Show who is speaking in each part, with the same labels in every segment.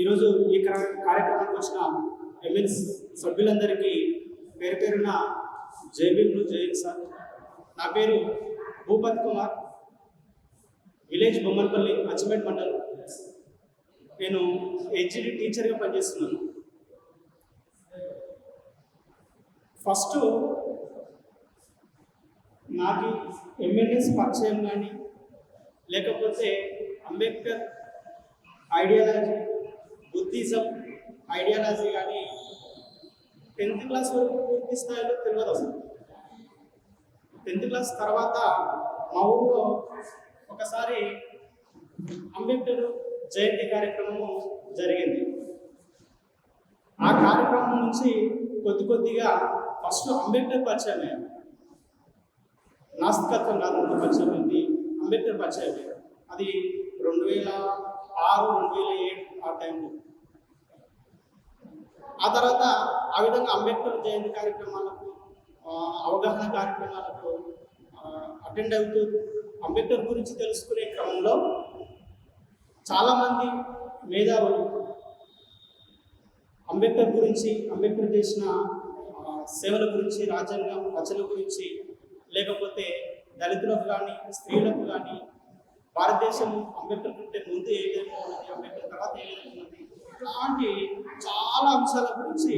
Speaker 1: ఈరోజు ఈ కార్యక్రమానికి వచ్చిన ఎమ్మెల్స్ సభ్యులందరికీ పేరు పేరున జైబీలు జై సార్ నా పేరు భూపత్ కుమార్ విలేజ్ బొమ్మన్పల్లి అచ్చంపేట్ మండలం. నేను హెచ్డి టీచర్గా పనిచేస్తున్నాను. ఫస్ట్ నాకు ఎంఎన్ఎస్ పరిచయం కానీ లేకపోతే అంబేద్కర్ ఐడియాలజీ బుద్ధిజం ఐడియాలజీ కానీ టెన్త్ క్లాస్ వరకు పూర్తి స్థాయిలో తెలియదు అసలు. టెన్త్ క్లాస్ తర్వాత మా ఊళ్ళో ఒకసారి అంబేద్కర్ జయంతి కార్యక్రమము జరిగింది. ఆ కార్యక్రమం నుంచి కొద్ది కొద్దిగా ఫస్ట్ అంబేద్కర్ పరిచయం అయ్యారు నాస్తికత్వం కాదు పరిచయం అయింది. అంబేద్కర్ పరిచయం అయ్యారు అది రెండు వేల ఆరు రెండు వేల ఏడు ఆ ఆ తర్వాత ఆ విధంగా అంబేద్కర్ జయంతి కార్యక్రమాలకు అవగాహన కార్యక్రమాలకు అటెండ్ అవుతూ అంబేద్కర్ గురించి తెలుసుకునే క్రమంలో చాలామంది మేధావులు అంబేద్కర్ గురించి అంబేద్కర్ చేసిన సేవల గురించి రాజ్యాంగం రచన గురించి లేకపోతే దళితులకు కానీ స్త్రీలకు కానీ భారతదేశం అంబేద్కర్ కంటే ముందు ఏ విధంగా ఉన్నది అంబేద్కర్ తర్వాత ఏ విధంగా ఉన్నది అలాంటి చాలా అంశాల గురించి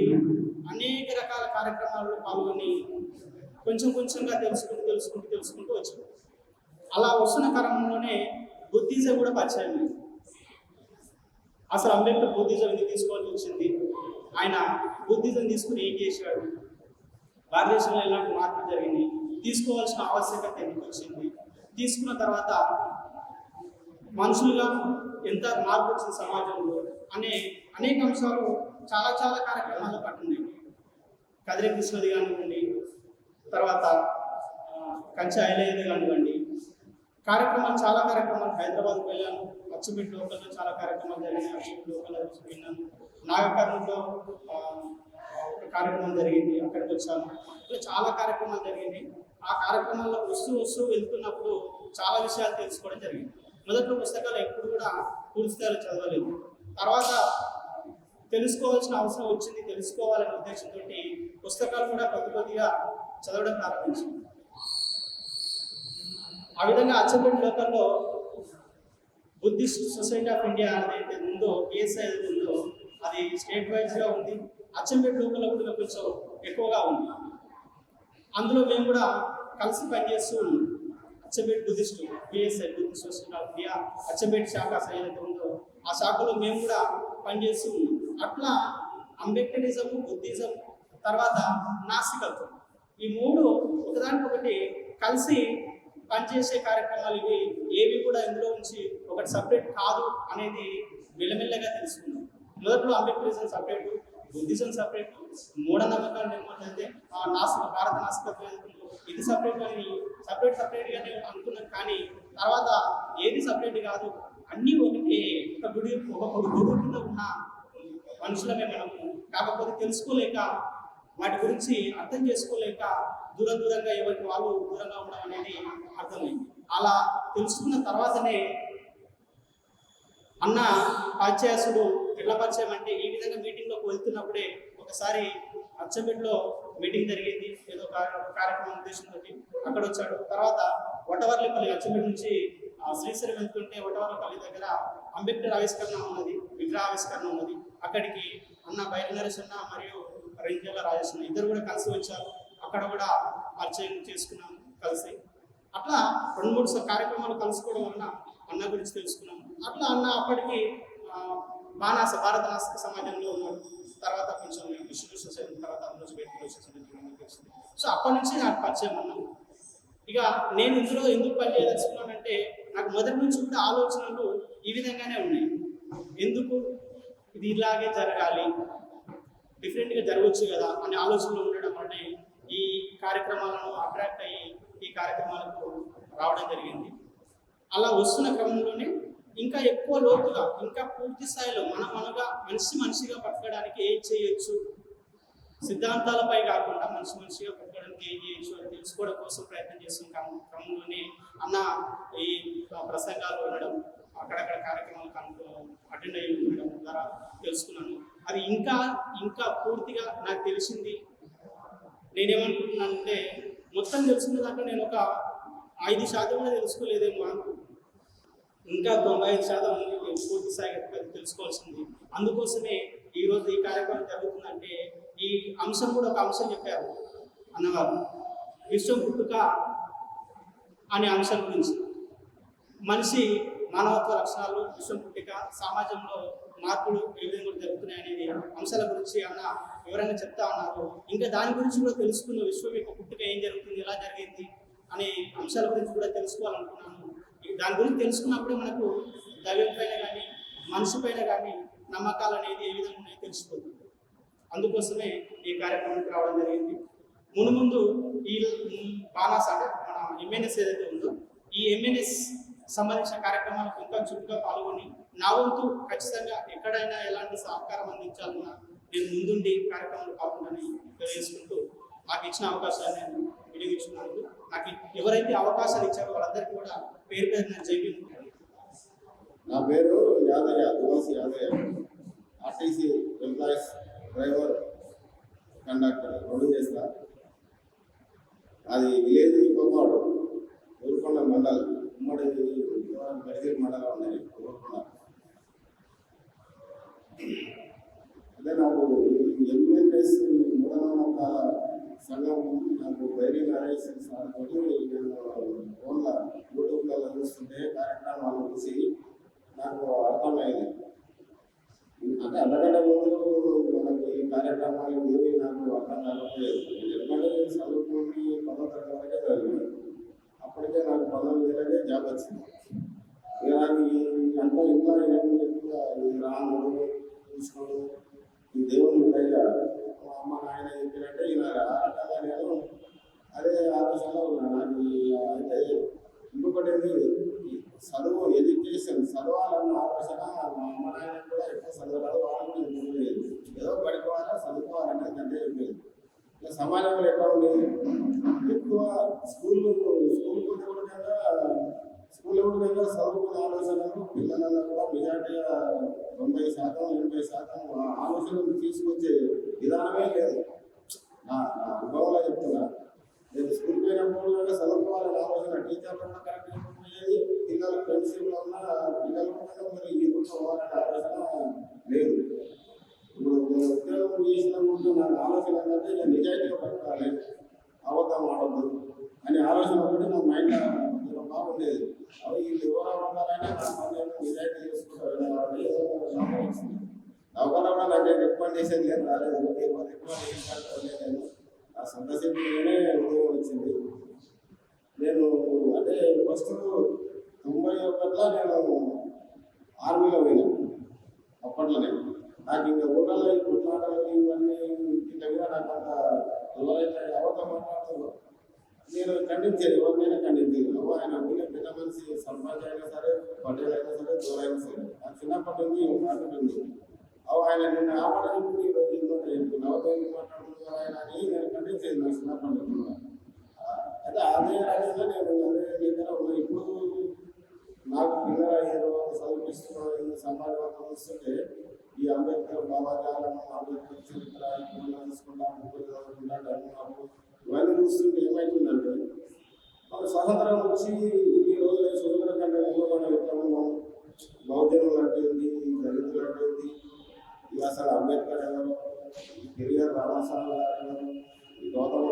Speaker 1: అనేక రకాల కార్యక్రమాల్లో పాల్గొని కొంచెం కొంచెంగా తెలుసుకుంటూ తెలుసుకుంటూ తెలుసుకుంటూ వచ్చాం. అలా వస్తున్న క్రమంలోనే బుద్ధిజం కూడా పరిచయం అసలు అంబేద్కర్ బుద్ధిజం ఎందుకు తీసుకోవాల్సి వచ్చింది? ఆయన బుద్ధిజం తీసుకుని ఏం చేశాడు? భారతదేశంలో ఎలాంటి మార్పులు జరిగినాయి? తీసుకోవాల్సిన ఆవశ్యకత ఎందుకు వచ్చింది? తీసుకున్న తర్వాత మనుషులుగా ఎంత మార్పు వచ్చింది సమాజంలో అనే అనేక అంశాలు చాలా చాలా కార్యక్రమాలు పట్టున్నాయి కదిరి కృష్ణది కానివ్వండి తర్వాత కంచె ఐలయ్యది కానివ్వండి కార్యక్రమాలు చాలా కార్యక్రమాలు. హైదరాబాద్కి వెళ్ళాను అచ్చంపేట లోకల్లో చాలా కార్యక్రమాలు జరిగినాయి. అచ్చంపేట లోకల్లో విన్నాను. నాగకర్ణంలో ఒక కార్యక్రమం జరిగింది అక్కడికి వచ్చాను. ఇట్లా చాలా కార్యక్రమాలు జరిగింది ఆ కార్యక్రమాల్లో వస్తూ వస్తూ వెళ్తున్నప్పుడు చాలా విషయాలు తెలుసుకోవడం జరిగింది. మొదట్లో పుస్తకాలు ఎప్పుడు కూడా పూర్తి స్థాయిలో చదవలేదు. తర్వాత తెలుసుకోవాల్సిన అవసరం వచ్చింది తెలుసుకోవాలనే ఉద్దేశంతో పుస్తకాలు కూడా కొద్ది కొద్దిగా చదవడం ప్రారంభించింది. ఆ విధంగా అచ్చంపేట లోకల్లో బుద్ధిస్ట్ సొసైటీ ఆఫ్ ఇండియా అనేది ఉందో పిఎస్ఐ ఉందో అది స్టేట్ వైజ్గా ఉంది. అచ్చంపేట లోకల్లో కూడా కొంచెం ఎక్కువగా ఉంది. అందులో మేము కూడా కలిసి పనిచేస్తూ ఉన్నాం. Achampet Buddhist BSI Buddhist society of India Achampet శాఖ ఏదైతే ఉందో ఆ శాఖలో మేము కూడా పనిచేస్తూ ఉన్నాం అట్లా అంబేద్కరిజం బుద్ధిజం తర్వాత నాస్తికత్వం ఈ మూడు ఒకదానికొకటి కలిసి పనిచేసే కార్యక్రమాలు ఇవి. ఏవి కూడా ఇందులో నుంచి ఒకటి సపరేట్ కాదు అనేది మెల్లమెల్లగా తెలుసుకున్నాం. మొదట్లో అంబేద్కరిజం సపరేటు బుద్ధిజం సపరేట్ మూఢనమ్మకాలు ఏమంటే ఆ నాస్తిక భారత నాస్తికత్వం ఇది సపరేట్ అని సపరేట్ సపరేట్గానే అనుకున్నాం కానీ తర్వాత ఏది సపరేట్ కాదు అన్నీ ఒకటి ఒక గుడి ఒక గుడి కింద ఉన్న మనుషులమే మనము. కాకపోతే తెలుసుకోలేక వాటి గురించి అర్థం చేసుకోలేక దూరం దూరంగా ఎవరికి వాళ్ళు దూరంగా ఉండడం అనేది అర్థమైంది. అలా తెలుసుకున్న తర్వాతనే అన్న పాచ్యాసుడు ఎట్లా పరిచయం అంటే ఈ విధంగా మీటింగ్లోకి వెళ్తున్నప్పుడే ఒకసారి అచ్చంపేటలో మీటింగ్ జరిగింది. ఏదో కార్యక్రమం ఉద్దేశంతో అక్కడ వచ్చాడు. తర్వాత వటవర్లపల్లి అచ్చంపేట నుంచి ఆ, శ్రీశైలం వెళ్తుంటే వటవర్లపల్లి దగ్గర అంబేద్కర్ ఆవిష్కరణ ఉన్నది విగ్రహ ఆవిష్కరణ ఉన్నది. అక్కడికి అన్న బయలు మరియు రంజల రాజేశ్వర ఇద్దరు కూడా కలిసి వచ్చారు. అక్కడ కూడా పరిచయం చేసుకున్నాం కలిసి. అట్లా రెండు మూడు కార్యక్రమాలు కలుసుకోవడం వలన అన్న గురించి తెలుసుకున్నాము అట్లా అన్న అప్పటికి మానస భారత నాస్తిక సమాజంలో ఉన్నాడు. తర్వాత కొంచెం విష్ణు సొసైటీ తర్వాత అందులో పెట్టి సొసైటీ తెలిసింది సో అప్పటి నుంచి నాకు పరిచయం ఉన్నాను ఇక నేను ఇందులో ఎందుకు పనిచేయదలుచుకున్నానంటే నాకు మొదటి నుంచి కూడా ఆలోచనలు ఈ విధంగానే ఉన్నాయి. ఎందుకు ఇది ఇలాగే జరగాలి? డిఫరెంట్గా జరగవచ్చు కదా అనే ఆలోచనలు ఉండడం అంటే ఈ కార్యక్రమాలను అట్రాక్ట్ అయ్యి ఈ కార్యక్రమాలకు రావడం జరిగింది. అలా వస్తున్న క్రమంలోనే ఇంకా ఎక్కువ లోతుగా ఇంకా పూర్తి స్థాయిలో మన మనగా మనిషి మనిషిగా పట్టుకోవడానికి ఏం చేయొచ్చు? సిద్ధాంతాలపై కాకుండా మనిషి మనిషిగా పట్టుకోవడానికి ఏం చేయొచ్చు అని తెలుసుకోవడం కోసం ప్రయత్నం చేస్తున్న క్రమంలోనే అన్న ఈ ప్రసంగాలు ఉండడం అక్కడక్కడ కార్యక్రమాలకు అటెండ్ అయ్యి ఉండడం ద్వారా తెలుసుకున్నాను. అది ఇంకా ఇంకా పూర్తిగా నాకు తెలిసింది. నేనేమనుకుంటున్నానంటే మొత్తం తెలుసుకున్న దాంట్లో నేను ఒక ఐదు శాతం కూడా తెలుసుకోలేదేమో అనుకుంటున్నాను ఇంకా తొంభై ఐదు శాతం ఉంది పూర్తి స్థాయిగా తెలుసుకోవాల్సింది. అందుకోసమే ఈరోజు ఈ కార్యక్రమం జరుగుతుందంటే ఈ అంశం కూడా ఒక అంశం చెప్పారు అన్నవారు. విశ్వం పుట్టుక అనే అంశం గురించి. మనిషి మానవత్వ లక్షణాలు విశ్వం పుట్టిక సమాజంలో మార్పులు ఏ విధంగా జరుగుతున్నాయి అనేది అంశాల గురించి అన్న వివరంగా చెప్తా ఉన్నారు. ఇంకా దాని గురించి కూడా తెలుసుకున్న విశ్వం యొక్క పుట్టుక ఏం జరుగుతుంది ఎలా జరిగింది అనే అంశాల గురించి కూడా తెలుసుకోవాలనుకున్నాను దాని గురించి తెలుసుకున్నప్పుడే మనకు దైవం పైన కానీ మనసు పైన కానీ నమ్మకాలు అనేది ఏ విధంగా ఉన్నాయో తెలిసిపోతుంది. అందుకోసమే ఈ కార్యక్రమానికి రావడం జరిగింది. ముందు ముందు ఈ బాణాస్ అంటే మన ఎంఎన్ఎస్ ఏదైతే ఉందో ఈ ఎంఎన్ఎస్ సంబంధించిన కార్యక్రమాలకు ఇంకా చురుగ్గా పాల్గొని నా వంతు ఖచ్చితంగా ఎక్కడైనా ఎలాంటి సహకారం అందించాలన్నా నేను ముందుండి కార్యక్రమాలు పాల్గొనని తెలియజేసుకుంటూ నాకు ఇచ్చిన అవకాశాన్ని నేను వినియోగించుకున్నందుకు నాకు ఎవరైతే అవకాశాలు ఇచ్చారో వాళ్ళందరికీ కూడా పేరు పేరు
Speaker 2: నా పేరు Yadaiah Diwasi Yadaiah. RTC employees driver conductor రెండు చేస్తా. అది విలేజ్ కోపాడు ఊరుకొండ మండల్ ఉమ్మడి పరిధి మండలం ఉన్నాయి ఊరుకొండ. అదే నాకు ఎంఎన్ఎస్ మూఢనమ్మక సంఘం నాకు డైరీ నరేష్ సార్ నేను ఫోన్లో యూట్యూబ్లలో చూస్తుంటే కార్యక్రమాలు చూసి నాకు అర్థమైంది అంటే అంతకంటే ముందు మనకి ఈ కార్యక్రమాలు ఏవి నాకు అర్థం కాకపోలేదు నేను ఎందుకంటే చదువుకుని పదో తరగతి వరకే చదివాను అప్పటికే నాకు పదవి వేలకే జాబ్ వచ్చింది ఇక నాకు అంటే ఇంకా ఏమి ఎక్కువ ఈ రాముడు కృష్ణుడు ఈ ఉంటాయి కదా మా అమ్మ నాయన చెప్పినట్టే ఇలా అదే ఆలోచనలో ఉన్నాను అయితే ఇంకొకటి చదువు ఎడ్యుకేషన్ చదవాలన్న ఆలోచన మా అమ్మ నాయన కూడా ఎక్కువ చదవరాదు వాళ్ళు కూడా లేదు ఏదో పడుకోవాలా చదువుకోవాలనే తండ్రి చెప్పేది ఇంకా సమాజంలో ఎట్లా ఉంది ఎక్కువ స్కూల్ స్కూల్ కూడా స్కూల్ కూడా చదువుకునే ఆలోచనలు పిల్లలలో కూడా మెజార్టీగా తొంభై శాతం ఎనభై శాతం ఆలోచనలు తీసుకొచ్చే విధానమే లేదు అనుభవంలో చెప్తున్నా నేను స్కూల్ పోయినప్పుడు కూడా చదువుకోవాలని ఆలోచన టీచర్లు ఉన్న కరెక్ట్ చెప్పకపోయేది పిల్లల ఫ్రెండ్షిప్లో ఉన్న పిల్లలు మరి ఈ పోవాలనే ఆలోచన లేదు. ఇప్పుడు నేను ఉద్యోగం చేసినప్పుడు నాకు ఆలోచన ఏంటంటే నేను నిజాయితీగా బతకాలి అబద్ధం ఆడద్దు అనే ఆలోచన ఒకటి నా మైండ్ బాగుండేది అవి వీళ్ళు ఎవరు అవ్వాలైనా నా పని నిజాయితీ చేసుకుంటారు కాబట్టి ఏదో ఒక నమ్మకం వచ్చింది. నమ్మకం కూడా నాకు రికమెండేషన్ లేదు రాలేదు రికమెండేషన్ లేదు ఆ సంతోషంలోనే ఉద్యోగం వచ్చింది. నేను అంటే ఫస్ట్ తొంభై ఒకటిలో నేను ఆర్మీలో పోయినా. అప్పట్లోనే. నాకు ఇంకా ఊళ్ళలో ఇప్పుడు కుట్లాటలు ఇవన్నీ ఇంటి దగ్గర నాకు అంత ఎవరైతే ఎవరితో మాట్లాడుతున్నారు నేను ఖండించేది ఎవరినైనా ఖండించేది. అవ్వ ఆయన ఊళ్ళో పెద్ద మనిషి సర్పంచ్ అయినా సరే పటేల్ అయినా సరే దూరైనా సరే. నాకు చిన్నప్పటి నుంచి ఒక ఉంది. ఆయన నిన్ను ఆపడానికి ఇప్పుడు ఈరోజు ఇంకోటి నవ్వుతో మాట్లాడుతున్నారు ఆయన అని నేను ఖండించేది నా ఆ, అయితే అదే రకంగా నేను అదే దగ్గర ఇప్పుడు నాకు పిల్లలు అయ్యారు చదివిస్తున్నారు సమాజం చూస్తుంటే ఈ అంబేద్కర్ భావజాలం అంబేద్కర్ చరిత్ర ఇప్పుడు చూసుకుంటా ముగ్గురు చదువుకుంటా డబ్బు ఇవన్నీ చూస్తుంటే ఏమవుతుందంటే మన స్వతంత్రం వచ్చి ఈ రోజు సుదూర కంటే ముందు మనం ఎట్లా ఉన్నాం? బౌద్ధులు అసలు అంబేద్కర్ ఎవరు పెరియార్ రామస్వామి గారు ఈ గౌతమ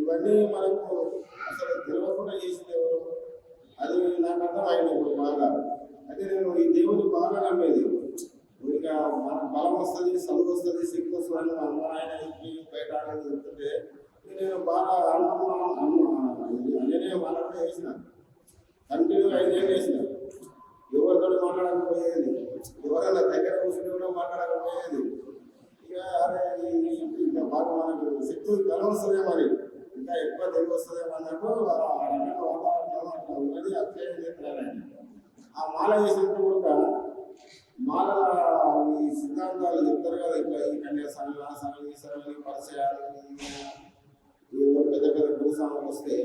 Speaker 2: ఇవన్నీ మనకు అసలు తెలియకుండా చేసింది ఎవరు? అది నాకు అర్థం ఇప్పుడు బాగా. అయితే నేను ఈ దేవుని బాగా నమ్మేది. ఇంకా మనకు బలం వస్తుంది చదువు వస్తుంది శక్తి వస్తుంది మా అమ్మ ఆయన చెప్పి బయట ఆడని చెప్తుంటే నేను బాగా అనుకున్నాను అనే మాట్లాడితే వేసిన కంటిన్యూ ఐదేళ్ళు వేసిన ఎవరితో శక్తి బలం వస్తుందేమో అని ఇంకా ఎక్కువ తెలివి వస్తుందేమో అన్నట్టు ఆ అట్లా ఉన్నది. అట్లే చెప్పారు ఆయన. ఆ మాల వేసినప్పుడు కూడా మాల ఈ సిద్ధాంతాలు చెప్తారు కదా ఇట్లా ఈ కన్యాసాలు ఆసాలు ఈసాలు పరిచయాలు ఈ- ఈ పెద్ద పెద్ద గురుసాములు వస్తే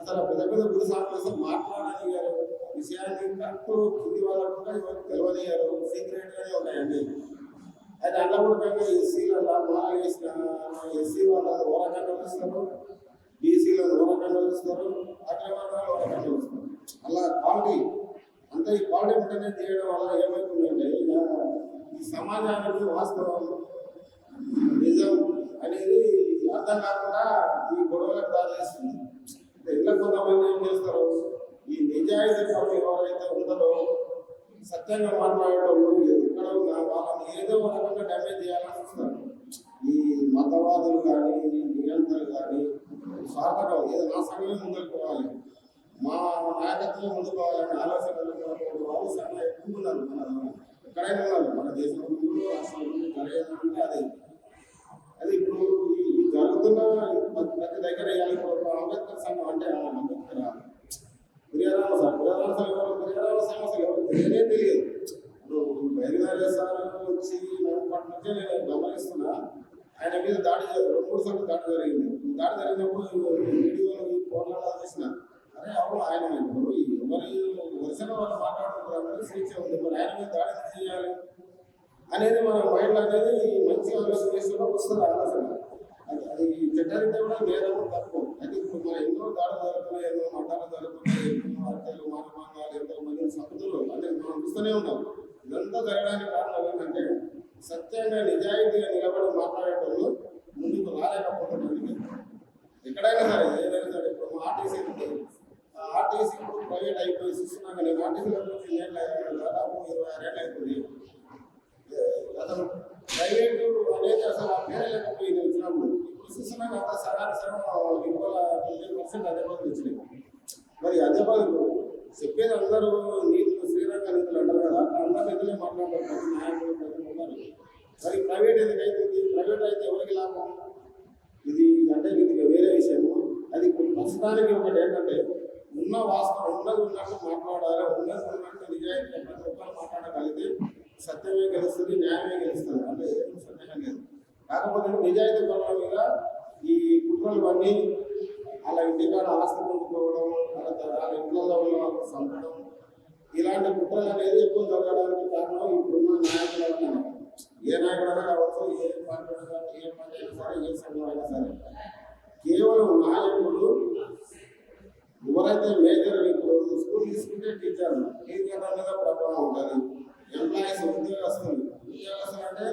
Speaker 2: అసలు ఆ పెద్ద పెద్ద గురు వస్తే మాట్లాడనియారు విషయాన్ని కరెక్ట్ కింది వాళ్ళకు కూడా ఎవరికి తెలియనియారు సీక్రెట్ గానే ఉన్నాయండి. అది అట్లా కూడా ఎస్సీ వాళ్ళ మాల వేసిన ఎస్సీ వాళ్ళ ఓరకండ వస్తారు బీసీలో ఓరకండ వస్తారు అట్లా వాళ్ళు అలా క్వాలిటీ అంత ఈ క్వాలిటీ ఉంటేనే చేయడం వల్ల ఏమవుతుందంటే ఈ సమాజానికి వాస్తవం నిజం అనేది అర్థం కాకుండా ఈ గొడవలకు దారిస్తుంది ఇట్లా కొంతమంది ఏం చేస్తారు? ఈ నిజాయితీ ఎవరైతే ఉన్నారో సత్యంగా మాట్లాడేటప్పుడు ఎక్కడ వాళ్ళని ఏదో ఒక రకంగా డ్యామేజ్ చేయాలని చూస్తారు. ఈ మతవాదులు కానీ ఈ కానీ స్వార్థకం ఏదో నా సంఘమే ముందుకు పోవాలి. మా నాయకత్వం ముందుకు పోవాలని ఆలోచన వాళ్ళు చాలా ఎక్కువ ఉన్నారు మన ఎక్కడైనా ఉన్నారు మన దేశంలో రాష్ట్రంలో జరిగేదంటే అదే. అది ఇప్పుడు ఈ జరుగుతున్న ఈ ప్రతి దగ్గర ఇప్పుడు అంబేద్కర్ సంఘం అంటే అంబేద్కర్? ప్రియరామ సార్ ప్రియరామ సంఘం ఎవరు? ప్రియరామ సమస్యలు ఎవరు? తెలియలేదు నడుపటి నేను గమనిస్తున్నా ఆయన మీద దాడి చేయాలి రెండు మూడు సార్లు దాడి జరిగింది. దాడి జరిగినప్పుడు వీడియోలు ఈ ఫోన్లలో చూసిన అరే అవును ఆయన ఇప్పుడు ఎవరి? వరుసగా వాళ్ళు మాట్లాడుతున్నారు స్వేచ్ఛ ఉంది. మరి ఆయన మీద దాడి చేయాలి? అనేది మన మైండ్ అనేది మంచి ఆలోచన చేస్తున్నా వస్తుంది ఆలోచన అది అది కూడా నేరము తప్పు. అది ఇప్పుడు మన ఎన్నో దాడులు జరుగుతున్నాయి ఎన్నో మఠాలు జరుగుతున్నాయి ఎన్నో హత్యలు మానభంగాలు ఎంతో మంది సంపదలు అంటే మనం చూస్తూనే ఉన్నాం. ఇదంతా జరగడానికి కారణం ఏంటంటే సత్యంగా నిజాయితీగా నిలబడి మాట్లాడటంలో ముందుకు రాలేకపోతున్నాడు ఎక్కడైనా సరే ఏదైనా సరే ఇప్పుడు మా ఆర్టీసీ ఉంది ఆర్టీసీ ఇప్పుడు ప్రైవేట్ అయిపోయి చూస్తున్నాక కానీ ఆర్టీసీలో వచ్చి ఏళ్ళు అయ్యింది దాదాపు ఇరవై ఆరేళ్ళు అయిపోయింది. అసలు ప్రైవేట్ అనేది అసలు ఆ పేరే లేకపోయింది వచ్చినప్పుడు ఇప్పుడు చూస్తున్నా అంత సగానికి సగం ఇంకో ట్వంటీ పర్సెంట్ అదే బదులు వచ్చినాయి మరి అదే బదులు చెప్పేది అందరూ మరి ప్రైవేట్ ఎందుకు అవుతుంది ప్రైవేట్ అయితే ఎవరికి లాభం? ఇది అంటే ఇది వేరే విషయము. అది ప్రస్తుతానికి ఒకటి ఏంటంటే ఉన్న వాస్తవం ఉన్నది ఉన్నట్టు మాట్లాడాలి ఉన్నది ఉన్నట్టు నిజాయితీ ప్రతి రూపాయలు మాట్లాడగలిగితే సత్యమే గెలుస్తుంది న్యాయమే గెలుస్తుంది. అంటే సత్యమే లేదు. కాకపోతే నిజాయితీ పనుల మీద ఈ కుట్రలు పని అలా ఇంటికాడ ఆస్తి పొందుకోవడం వాళ్ళ వాళ్ళ ఇంట్లో ఉన్న సంపడం చంపడం ఇలాంటి కుట్రలు అనేది ఎక్కువ జరగడానికి కారణం ఇప్పుడున్న నాయకులు అన్నారు ఏ నాయకుడైనా కావచ్చు ఏ పార్టీ సరే, ఏ పార్టీ అయినా సరే ఏ సంఘం అయినా సరే. కేవలం నాయకుడు ఎవరైతే మేజర్ ఇప్పుడు స్కూల్ తీసుకుంటే టీచర్లు టీచర్ మీద ప్రభావం ఉంటుంది. ఎంప్లాయీస్ ఉద్యోగస్తులు ఉద్యోగస్తులు అంటే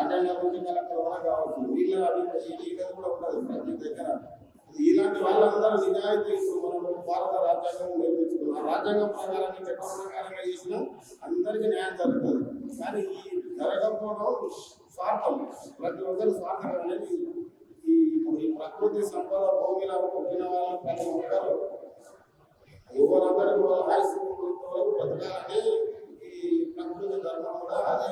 Speaker 2: అటెండర్ నుంచి కలెక్టర్ కూడా కావచ్చు. వీళ్ళ వీళ్ళది కూడా ఉంటుంది ప్రతి దగ్గర. ఇలాంటి వాళ్ళందరూ నిజాయితీ మనం భారత రాజ్యాంగం నిర్మించుకున్నాం ఆ రాజ్యాంగం ప్రకారంగా చట్టం ప్రకారంగా చేసినా అందరికీ న్యాయం జరుగుతుంది. కానీ ఈ జరగకపోవడం స్వార్థం ప్రతి ఒక్కరు స్వార్థం అనేది ఈ ఇప్పుడు ఈ ప్రకృతి సంపద భూమిలో పుట్టిన వాళ్ళు ప్రతి ఒక్కరు ఎవరందరికీ వాళ్ళ ఆయుష్ వరకు బ్రతకాలని ఈ ప్రకృతి ధర్మం కూడా అదే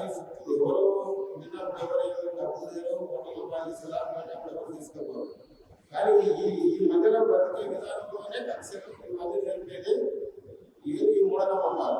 Speaker 2: ఎవరు పుట్టినప్పుడు ఎవరు డబ్బులు లేరు కోటి రూపాయలు ఇస్తారు అప్పుడు ఎవరు తీసుకోవాలి కానీ ఈ ఈ మధ్యలో బ్రతికే విధానంలోనే ఖచ్చితంగా మంది జరిపేది ఇది ఈ మూఢనమ్మకాలు?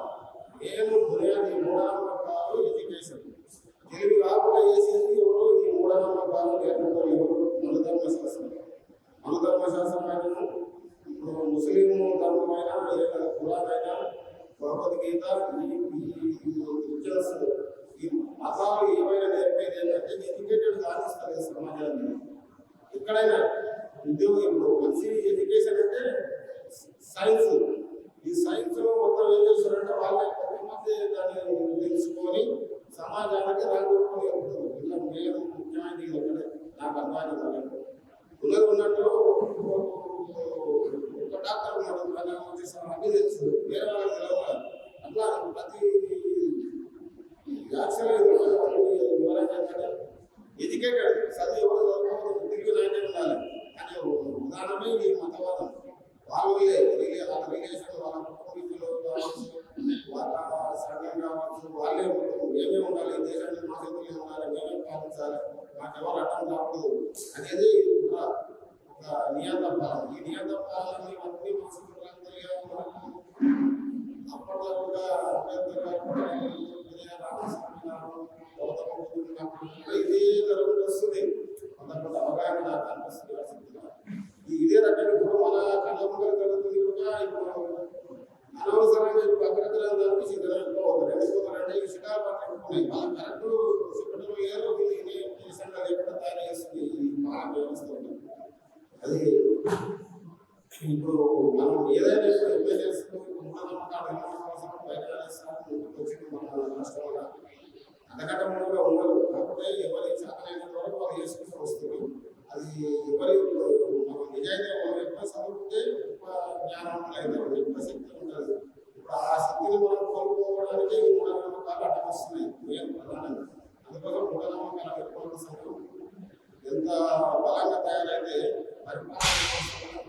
Speaker 2: ఉన్నారు అర్థమైంది ఉన్నట్టు ఒక డాక్టర్ ఉన్నాడు ఆయన వచ్చేసారు అన్ని తెలుసు వేరే వాళ్ళకి తెలియదు అట్లా ప్రతి యాక్చువల్గా ఎవరైనా ఎడ్యుకేటెడ్ చదువు ఎవరు చదువుకోవడం తిరిగి నాయనే ఉండాలి అనే ఉదాహరణమే ఈ మతవాదం వాళ్ళే రిలే వాళ్ళ రిలేషన్ వాళ్ళ కుటుంబీకులు కావచ్చు వాళ్ళ సంఘం కావచ్చు వాళ్ళే మొత్తం మేమే ఉండాలి? దేశాన్ని మా చేతుల్లో ఉండాలి? మేమే పాలించాలి మాకెవరు అడ్డం రాకూడదు అనేది ఒక నియంత్రణ పాలన ఈ నియంత పాలనని అన్ని మనసులో అప్పట్లో కూడా అంబేద్కర్ రామస్వామి గారు గౌతమ బుద్ధుడు ఇదే జరుగుతూ వస్తుంది కొంత కొంత అవగాహన నాకు అనిపిస్తుంది ఇదే రకంగా ఇప్పుడు మన కళ్ళ ముందు జరుగుతుంది కూడా ఇప్పుడు అనవసరంగా ఇప్పుడు అగ్రగ్రహాలు అనిపించి వెళ్ళిపోతారు వెళ్ళిపోతారంటే ఈ శిఖాలు లేకుండా తయారు చేస్తుంది వ్యవస్థ అది ఇప్పుడు మనం ఏదైనా ఇప్పుడు ఎమ్మెల్యేస్ మూఢనమ్మకాలు ఎన్నో సంవత్సరాలు మన రాష్ట్రంలో అంతకంటే ముందుగా ఉండదు కాకపోతే ఎవరి చేతనైనంత వరకు వాళ్ళు చేసుకుంటూ వస్తుంది అది ఎవరి నిజాయితీ మనం ఎక్కువ చదువుకుంటే ఎక్కువ జ్ఞానవంతులు అవుతారు ఎక్కువ శక్తి ఉంటుంది ఇప్పుడు ఆ శక్తిని మనం కోల్పోవడానికి మూఢనమ్మకాలు అడ్డం వస్తున్నాయి మెయిన్ ప్రధానంగా. అందుకోసం మూఢనమ్మకాలు ఎక్కువ సంఘం ఎంత బలంగా తయారైతే పరిపాలన